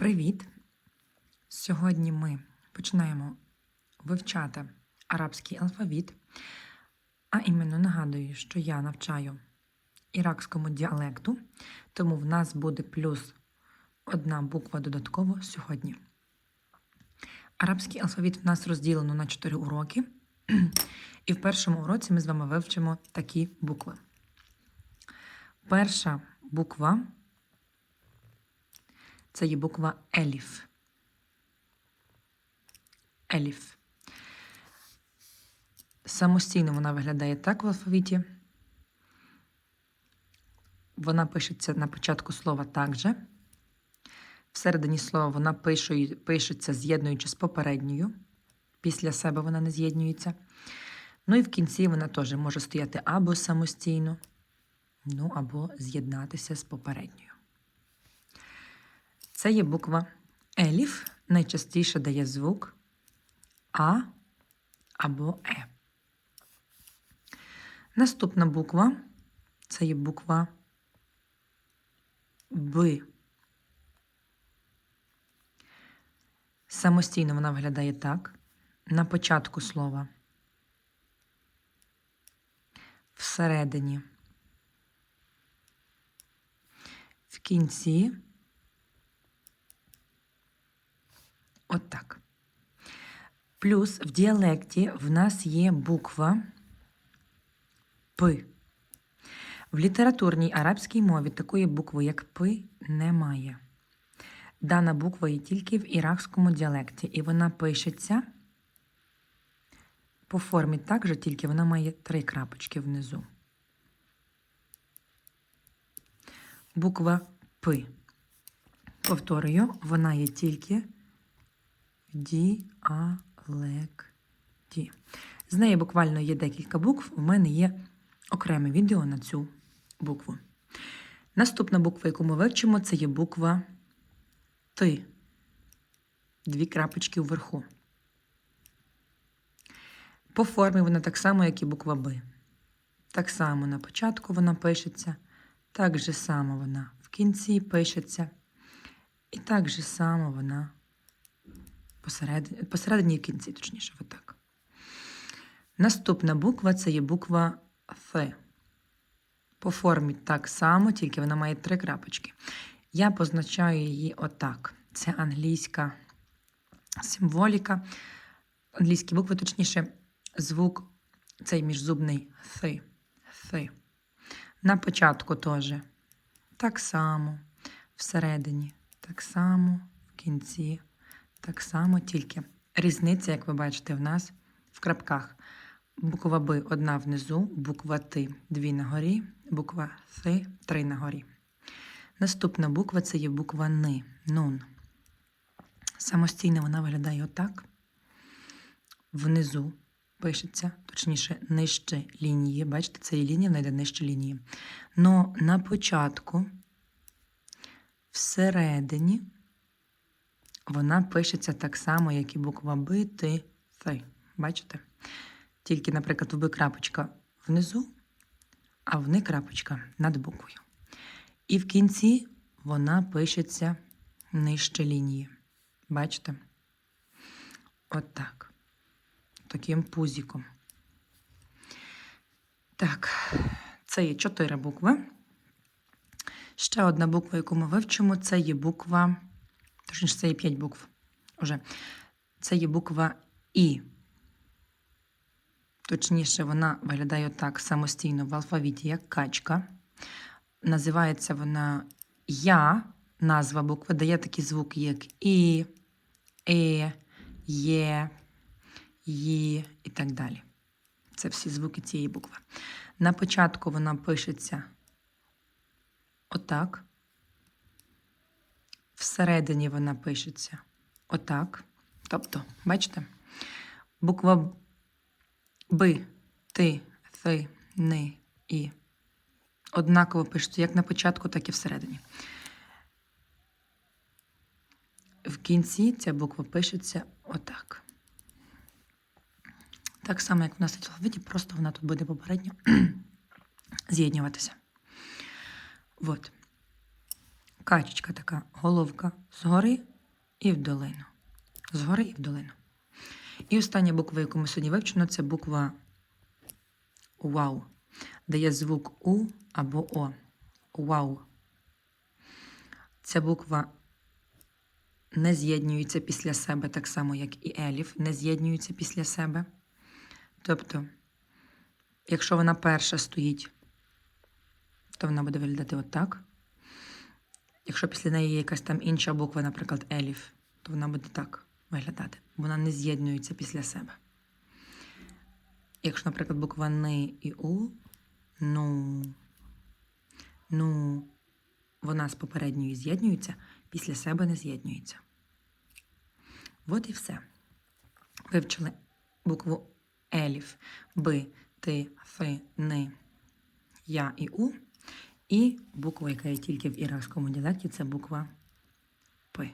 Привіт! Сьогодні ми починаємо вивчати арабський алфавіт, а іменно нагадую, що я навчаю іракському діалекту, тому в нас буде плюс одна буква додатково сьогодні. Арабський алфавіт в нас розділено на 4 уроки, і в першому уроці ми з вами вивчимо такі букви. Перша буква це є буква Еліф. Еліф. Самостійно вона виглядає так в алфавіті. Вона пишеться на початку слова так же. Всередині слова вона пишеться, з'єднуючи з попередньою. Після себе вона не з'єднується. Ну і в кінці вона теж може стояти або самостійно, ну або з'єднатися з попередньою. Це є буква Еліф, найчастіше дає звук А або Е. Наступна буква це є буква Б. Самостійно вона виглядає так. На початку слова. Всередині. В кінці. От так. Плюс в діалекті в нас є буква П. В літературній арабській мові такої букви, як П, немає. Дана буква є тільки в іракському діалекті, і вона пишеться по формі так же, тільки вона має три крапочки внизу. Буква П. Повторюю, вона є тільки діалекті. З неї буквально є декілька букв. У мене є окреме відео на цю букву. Наступна буква, яку ми вивчимо, це є буква Т. Дві крапочки вверху. По формі вона так само, як і буква Б. Так само на початку вона пишеться, так же само вона в кінці пишеться, і так же само вона посередині, посередині в кінці, точніше, отак. Наступна буква це є буква Ф. По формі так само, тільки вона має три крапочки. Я позначаю її отак. Це англійська символіка. Англійські букви, точніше, звук цей міжзубний. Th. На початку теж. Так само, всередині, так само, в кінці, так само, тільки різниця, як ви бачите, в нас в крапках. Буква Б одна внизу, буква Т дві на горі, буква Th три на горі. Наступна буква це є буква Н. Нун. Самостійно вона виглядає отак. Внизу пишеться, точніше, нижче лінії. Бачите, це є лінія, вона нижче лінії. Но на початку, всередині, вона пишеться так само, як і буква Б, Т, Th. Бачите? Тільки, наприклад, в Б крапочка внизу, а в Н крапочка над буквою. І в кінці вона пишеться нижче лінії. Бачите? От так. Таким пузіком. Так, це є чотири букви. Ще одна буква, яку ми вивчимо, це є буква. Точніше, це є п'ять букв. Уже. Це є буква І. Точніше, вона виглядає так самостійно в алфавіті, як качка. Називається вона Я, назва букви, дає такий звук, як І, Е, Є, Ї і так далі. Це всі звуки цієї букви. На початку вона пишеться отак. Всередині вона пишеться отак. Тобто, бачите, буква Б, Т, Th, Н, І. Однаково пишеться як на початку, так і всередині. В кінці ця буква пишеться отак. Так само, як в нас алфавіті, просто вона тут буде попередньо з'єднюватися. От. Качечка така головка згори, і в долину. Згори і в долину. І остання буква, яку ми сьогодні вивчимо, це буква Вау, де є звук У або О. Вау. Ця буква не з'єднюється після себе, так само, як і Еліф, не з'єднюється після себе. Тобто, якщо вона перша стоїть, то вона буде виглядати отак. Якщо після неї є якась там інша буква, наприклад, Еліф, то вона буде так виглядати. Вона не з'єднується після себе. Якщо, наприклад, буква Ни і У, ну, ну, вона з попередньою з'єднюється, після себе не з'єднюється. От і все. Вивчили букву Еліф, Б, Т, Ф, Ни, Я і У. І буква, яка є тільки в іракському діалекті, це буква П.